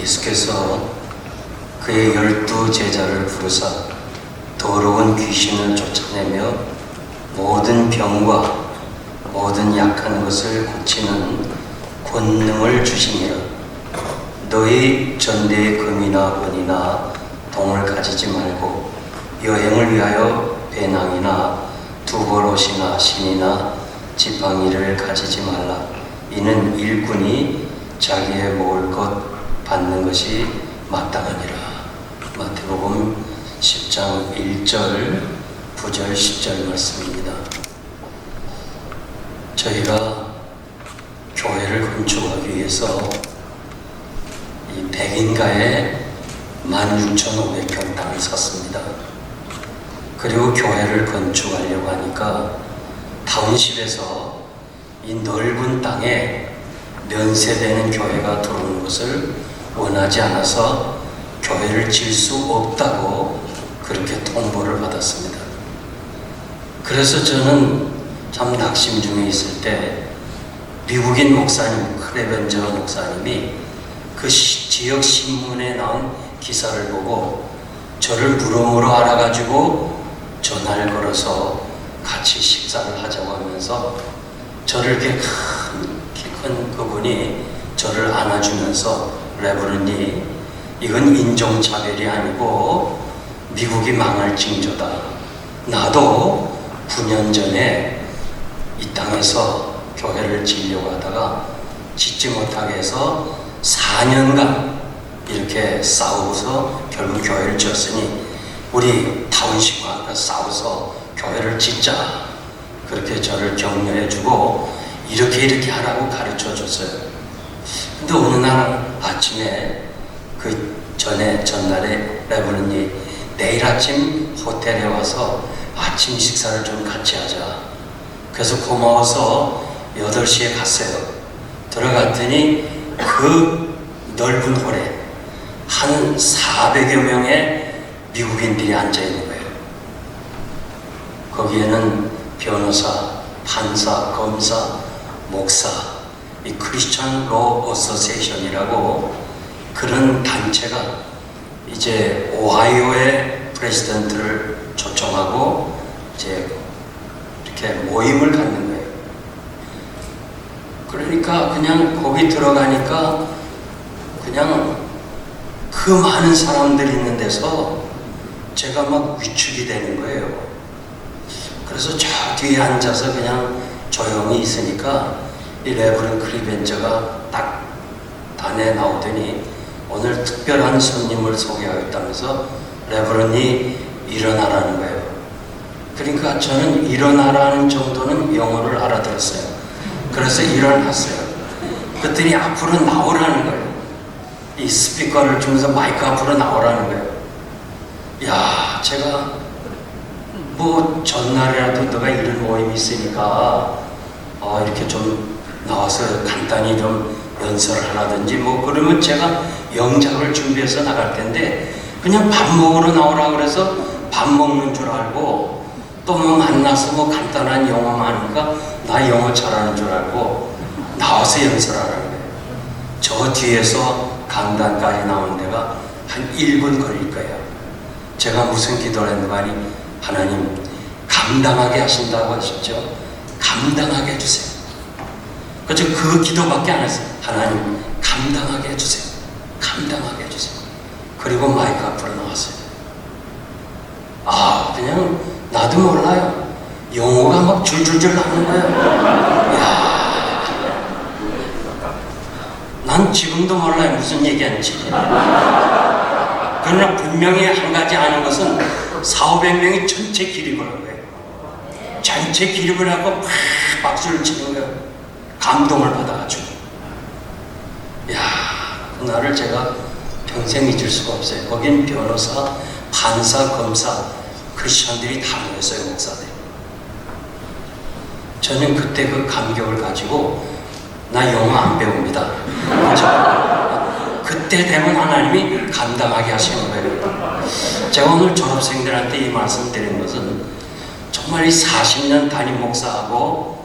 예수께서 그의 열두 제자를 부르사 더러운 귀신을 쫓아내며 모든 병과 모든 약한 것을 고치는 권능을 주시니라. 너희 전대의 금이나 은이나 동을 가지지 말고 여행을 위하여 배낭이나 두벌옷이나 신이나 지팡이를 가지지 말라. 이는 일꾼이 자기의 먹을 것 받는 것이 마땅하니라. 마태복음 10장 1절, 9절, 10절 말씀입니다. 저희가 교회를 건축하기 위해서 이 백인가에 16,500평 땅을 샀습니다. 그리고 교회를 건축하려고 하니까 타운십에서 이 넓은 땅에 면세되는 교회가 들어오는 것을 원하지 않아서 교회를 질 수 없다고 그렇게 통보를 받았습니다. 그래서 저는 참 낙심 중에 있을 때 미국인 목사님, 크레벤저 목사님이 그 시- 지역 신문에 나온 기사를 보고 저를 물어물어 알아가지고 전화를 걸어서 같이 식사를 하자고 하면서 저를 이렇게 큰, 키큰 그분이 저를 안아주면서 레버런이 이건 인종차별이 아니고 미국이 망할 징조다. 나도 9년 전에 이 땅에서 교회를 지려고 하다가 짓지 못하게 해서 4년간 이렇게 싸우고서 결국 교회를 지었으니 우리 타운식과 싸워서 교회를 짓자 그렇게 저를 격려해주고 이렇게 이렇게 하라고 가르쳐 줬어요. 아침에 그 전에 전날에 레버런이 내일 아침 호텔에 와서 아침 식사를 좀 같이 하자. 그래서 고마워서 8시에 갔어요. 들어갔더니 그 넓은 홀에 한 400여 명의 미국인들이 앉아 있는 거예요. 거기에는 변호사, 판사, 검사, 목사, 이 크리스천 로 어소시에이션이라고 그런 단체가 이제 오하이오의 프레시던트를 초청하고 이제 이렇게 모임을 갖는 거예요. 그러니까 그냥 거기 들어가니까 그냥 그 많은 사람들이 있는 데서 제가 막 위축이 되는 거예요. 그래서 저 뒤에 앉아서 그냥 조용히 있으니까 이 레브런 크리벤저가 딱 단에 나오더니 오늘 특별한 손님을 소개하겠다면서 레브런이 일어나라는 거예요. 그러니까 저는 일어나라는 정도는 영어를 알아들었어요. 그래서 일어났어요. 그랬더니 앞으로 나오라는 거예요. 이 스피커를 주면서 마이크 앞으로 나오라는 거예요. 야, 제가 뭐 전날이라도 너가 이런 모임이 있으니까 어, 이렇게 좀 나와서 간단히 좀 연설을 하라든지 뭐 그러면 제가 영작을 준비해서 나갈 텐데 그냥 밥 먹으러 나오라 그래서 밥 먹는 줄 알고 또 뭐 만나서 뭐 간단한 영어만 하니까 나 영어 잘하는 줄 알고 나와서 연설하라는 거예요. 저 뒤에서 강단까지 나오는 데가 한 1분 걸릴 거예요. 제가 무슨 기도를 했는가 하니 하나님 감당하게 하신다고 하셨죠. 감당하게 해주세요. 그렇죠. 그 기도밖에 안 했어요. 하나님 감당하게 해주세요. 감당하게 해주세요. 그리고 마이크 앞으로 나왔어요. 아 그냥 나도 몰라요. 영어가 막 줄줄줄 나오는 거예요. 야, 난 지금도 몰라요 무슨 얘기하는지. 그러나 분명히 한 가지 아는 것은 4, 500명이 전체 기립을 한 거예요. 전체 기립을 하고 팍 박수를 치는 거예요. 감동을 받아가지고. 야, 그날을 제가 평생 잊을 수가 없어요. 거긴 변호사, 판사, 검사, 크리스천들이 다 모였어요, 목사들. 저는 그때 그 감격을 가지고 나 영어 안 배웁니다. 그때 되면 하나님이 감당하게 하시는 거예요. 제가 오늘 졸업생들한테 이 말씀 드린 것은 정말 이 40년 담임 목사하고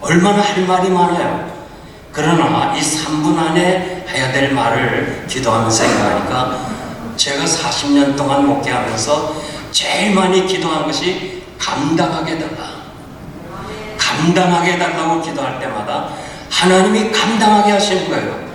얼마나 할 말이 많아요. 그러나 이 3분 안에 해야 될 말을 기도하면서 생각하니까 제가 40년 동안 목회하면서 제일 많이 기도한 것이 감당하게 해달라. 감당하게 해달라고 기도할 때마다 하나님이 감당하게 하시는 거예요.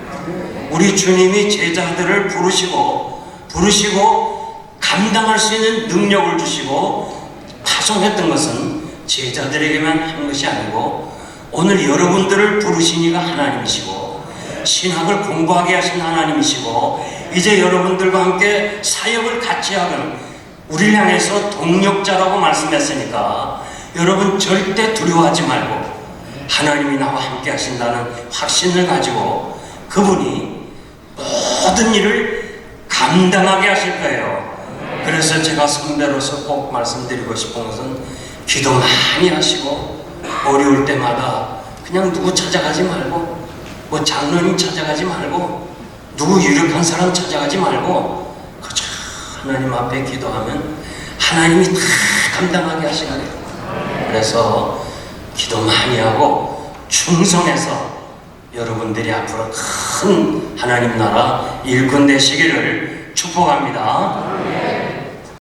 우리 주님이 제자들을 부르시고 부르시고 감당할 수 있는 능력을 주시고 파송했던 것은 제자들에게만 한 것이 아니고 오늘 여러분들을 부르신 이가 하나님이시고 신학을 공부하게 하신 하나님이시고 이제 여러분들과 함께 사역을 같이 하는 우리를 향해서 동력자라고 말씀했으니까 여러분 절대 두려워하지 말고 하나님이 나와 함께 하신다는 확신을 가지고 그분이 모든 일을 감당하게 하실 거예요. 그래서 제가 선배로서 꼭 말씀드리고 싶은 것은 기도 많이 하시고 어려울 때마다 그냥 누구 찾아가지 말고 뭐 장로님 찾아가지 말고 누구 유력한 사람 찾아가지 말고 그저 하나님 앞에 기도하면 하나님이 다 감당하게 하시는 거예요. 그래서 기도 많이 하고 충성해서 여러분들이 앞으로 큰 하나님 나라 일꾼 되시기를 축복합니다.